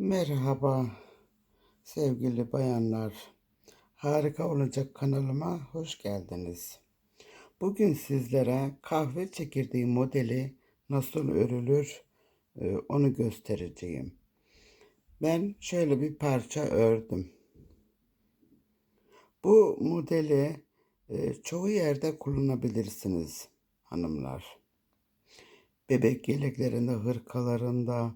Merhaba sevgili bayanlar. Harika olacak kanalıma hoş geldiniz. Bugün sizlere kahve çekirdeği modeli nasıl örülür e, onu göstereceğim. Ben şöyle bir parça ördüm. Bu modeli e, çoğu yerde kullanabilirsiniz hanımlar. Bebek yeleklerinde, hırkalarında,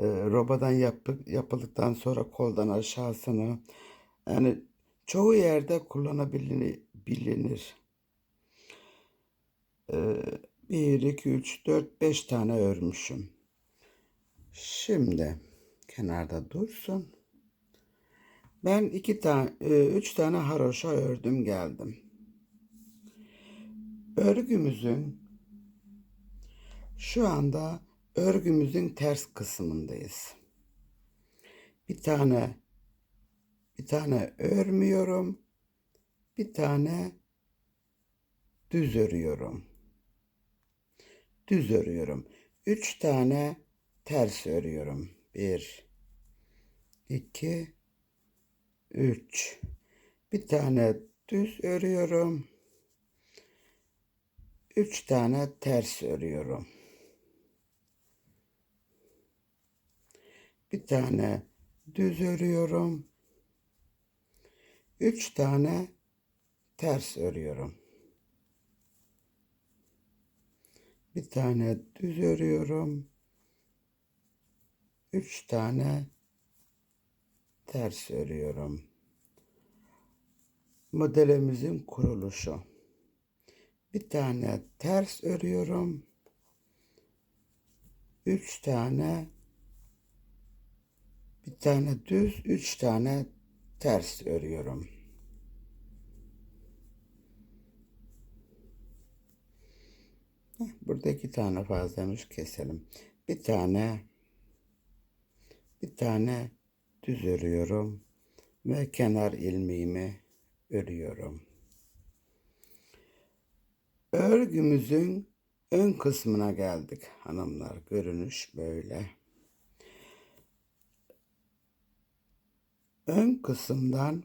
e, robadan yapı, yapıldıktan sonra koldan aşağısını yani çoğu yerde kullanabilir. E, 1, 2, 3, 4, 5 tane örmüşüm. Şimdi kenarda dursun. Ben iki tane, üç tane haroşa ördüm geldim. Örgümüzün şu anda örgümüzün ters kısmındayız. Bir tane bir tane örmüyorum. Bir tane düz örüyorum. Düz örüyorum. Üç tane ters örüyorum. Bir, iki, üç. Bir tane düz örüyorum. Üç tane ters örüyorum. Bir tane düz örüyorum. Üç tane ters örüyorum. Bir tane düz örüyorum. Üç tane ters örüyorum. Modelimizin kuruluşu. Bir tane ters örüyorum. Üç tane bir tane düz, üç tane ters örüyorum. Burada iki tane fazlamış keselim. Bir tane bir tane düz örüyorum ve kenar ilmeğimi örüyorum. Örgümüzün ön kısmına geldik hanımlar. Görünüş böyle. Ön kısımdan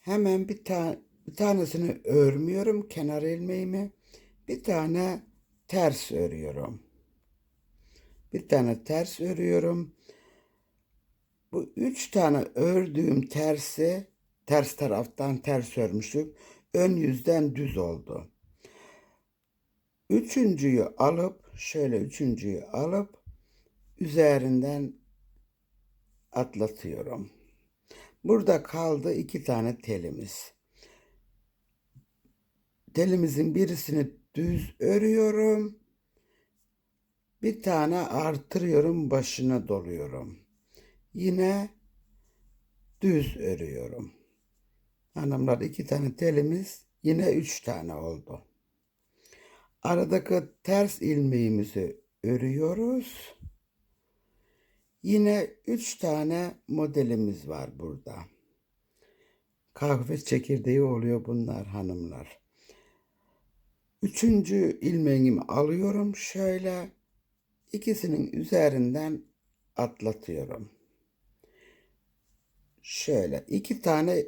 hemen bir, ta bir tanesini örmüyorum kenar ilmeğimi. Bir tane ters örüyorum. Bir tane ters örüyorum. Bu üç tane ördüğüm tersi ters taraftan ters örmüştük. Ön yüzden düz oldu. Üçüncüyü alıp şöyle üçüncüyü alıp üzerinden atlatıyorum. Burada kaldı iki tane telimiz. Telimizin birisini düz örüyorum. Bir tane artırıyorum, başına doluyorum. Yine düz örüyorum. Hanımlar iki tane telimiz yine üç tane oldu. Aradaki ters ilmeğimizi örüyoruz. Yine üç tane modelimiz var burada. Kahve çekirdeği oluyor bunlar hanımlar. Üçüncü ilmeğimi alıyorum şöyle. ikisinin üzerinden atlatıyorum. Şöyle iki tane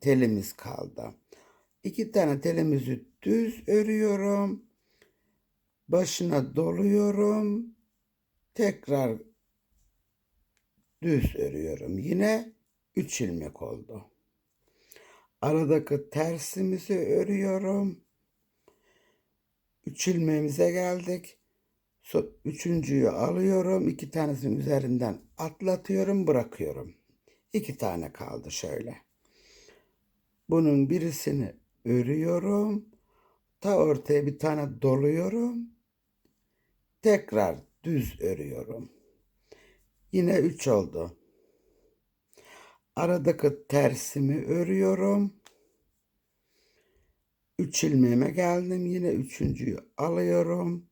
telimiz kaldı. İki tane telimizi düz örüyorum. Başına doluyorum. Tekrar düz örüyorum. Yine 3 ilmek oldu. Aradaki tersimizi örüyorum. 3 ilmeğimize geldik. Üçüncüyü alıyorum. iki tanesinin üzerinden atlatıyorum, bırakıyorum. İki tane kaldı şöyle. Bunun birisini örüyorum. Ta ortaya bir tane doluyorum. Tekrar düz örüyorum. Yine 3 oldu. Aradaki tersimi örüyorum. 3 ilmeğime geldim. Yine üçüncüyü alıyorum.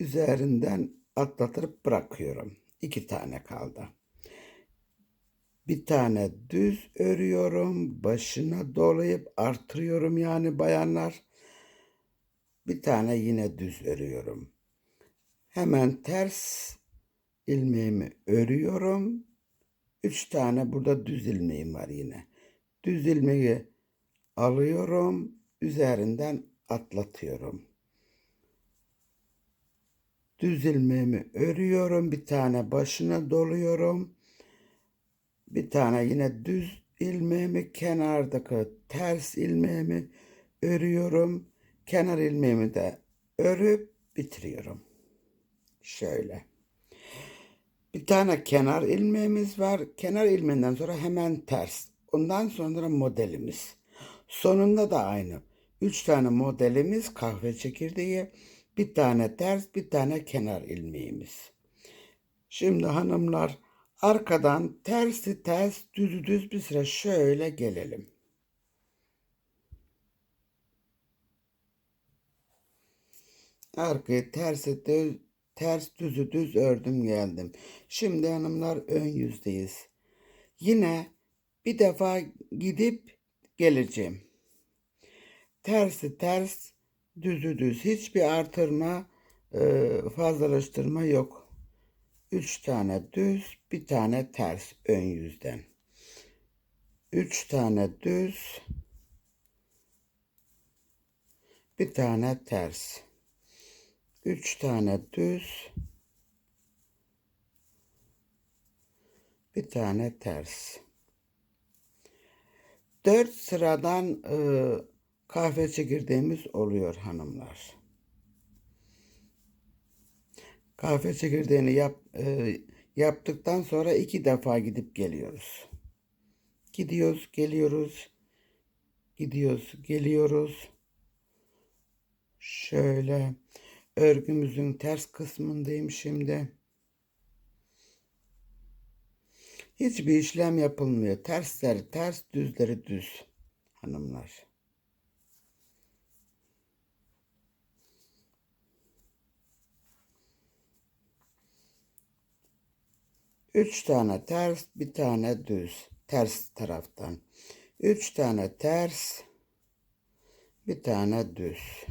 Üzerinden atlatırıp bırakıyorum. 2 tane kaldı. Bir tane düz örüyorum. Başına dolayıp artırıyorum yani bayanlar. Bir tane yine düz örüyorum. Hemen ters ilmeğimi örüyorum. Üç tane burada düz ilmeğim var yine. Düz ilmeği alıyorum. Üzerinden atlatıyorum. Düz ilmeğimi örüyorum. Bir tane başına doluyorum. Bir tane yine düz ilmeğimi kenardaki ters ilmeğimi örüyorum. Kenar ilmeğimi de örüp bitiriyorum. Şöyle. Tane kenar ilmeğimiz var. Kenar ilmeğinden sonra hemen ters. Ondan sonra modelimiz. Sonunda da aynı. Üç tane modelimiz kahve çekirdeği. Bir tane ters, bir tane kenar ilmeğimiz. Şimdi hanımlar arkadan tersi ters, düzü düz bir sıra şöyle gelelim. Arkayı tersi düz, ters düzü düz ördüm geldim. Şimdi hanımlar ön yüzdeyiz. Yine bir defa gidip geleceğim. Tersi ters, düzü düz. Hiçbir artırma, e, fazlalaştırma yok. Üç tane düz, bir tane ters ön yüzden. Üç tane düz, bir tane ters. Üç tane düz, bir tane ters. Dört sıradan e, kahve çekirdeğimiz oluyor hanımlar. Kahve çekirdeğini yap, e, yaptıktan sonra iki defa gidip geliyoruz. Gidiyoruz, geliyoruz. Gidiyoruz, geliyoruz. Şöyle örgümüzün ters kısmındayım şimdi. Hiçbir işlem yapılmıyor. Tersleri ters, düzleri düz hanımlar. Üç tane ters, bir tane düz. Ters taraftan. Üç tane ters, bir tane düz.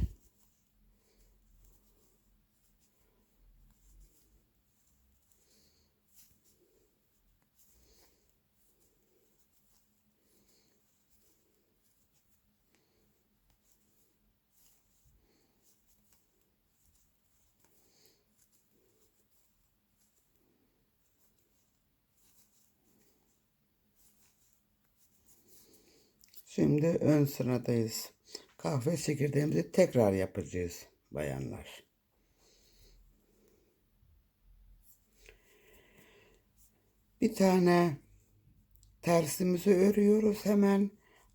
Şimdi ön sıradayız. Kahve çekirdeğimizi tekrar yapacağız bayanlar. Bir tane tersimizi örüyoruz hemen.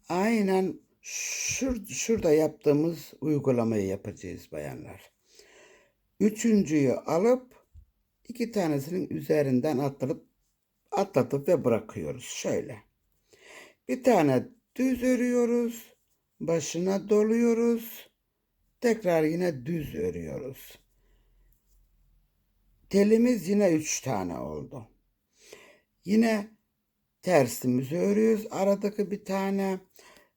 Aynen şur şurada yaptığımız uygulamayı yapacağız bayanlar. Üçüncüyü alıp iki tanesinin üzerinden atlatıp atlatıp ve bırakıyoruz. Şöyle. Bir tane düz örüyoruz. Başına doluyoruz. Tekrar yine düz örüyoruz. Telimiz yine üç tane oldu. Yine tersimizi örüyoruz. Aradaki bir tane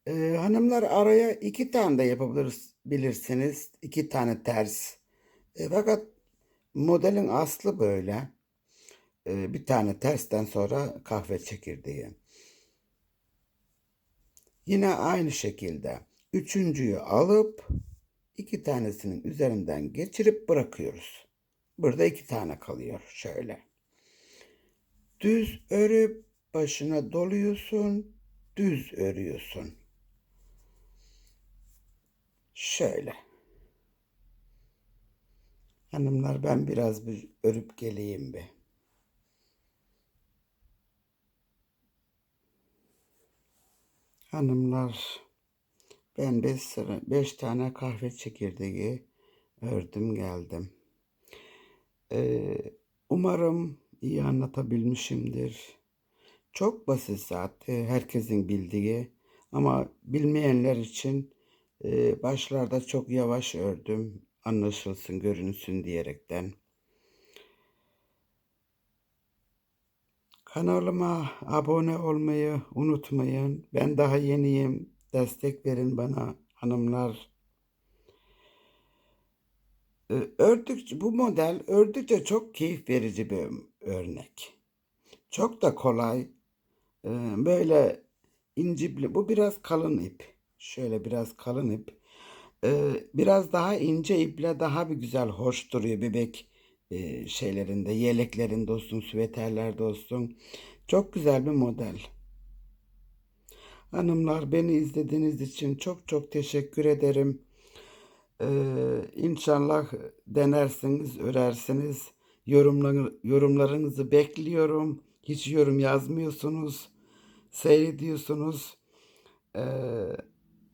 e, hanımlar araya iki tane de yapabilirsiniz. Bilirsiniz. İki tane ters. E, fakat modelin aslı böyle. E, bir tane tersten sonra kahve çekirdeği. Yine aynı şekilde üçüncüyü alıp iki tanesinin üzerinden geçirip bırakıyoruz. Burada iki tane kalıyor şöyle. Düz örüp başına doluyorsun, düz örüyorsun. Şöyle. Hanımlar ben biraz bir örüp geleyim bir. Hanımlar ben beş, sıra, beş tane kahve çekirdeği ördüm geldim. Ee, umarım iyi anlatabilmişimdir. Çok basit zaten herkesin bildiği ama bilmeyenler için e, başlarda çok yavaş ördüm anlaşılsın görünsün diyerekten. Kanalıma abone olmayı unutmayın. Ben daha yeniyim. Destek verin bana hanımlar. Ee, ördükçe, bu model ördükçe çok keyif verici bir örnek. Çok da kolay. Ee, böyle incipli. Bu biraz kalın ip. Şöyle biraz kalın ip. Ee, biraz daha ince iple daha bir güzel hoş duruyor bebek şeylerinde, yeleklerinde olsun, süveterlerde olsun. Çok güzel bir model. Hanımlar beni izlediğiniz için çok çok teşekkür ederim. Ee, inşallah denersiniz, örersiniz. Yorumlar, yorumlarınızı bekliyorum. Hiç yorum yazmıyorsunuz. Seyrediyorsunuz. Ee,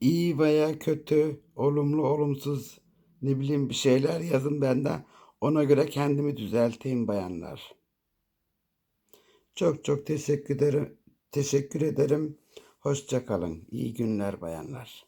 iyi veya kötü, olumlu, olumsuz ne bileyim bir şeyler yazın ben de ona göre kendimi düzelteyim bayanlar. Çok çok teşekkür ederim. Teşekkür ederim. Hoşça kalın. İyi günler bayanlar.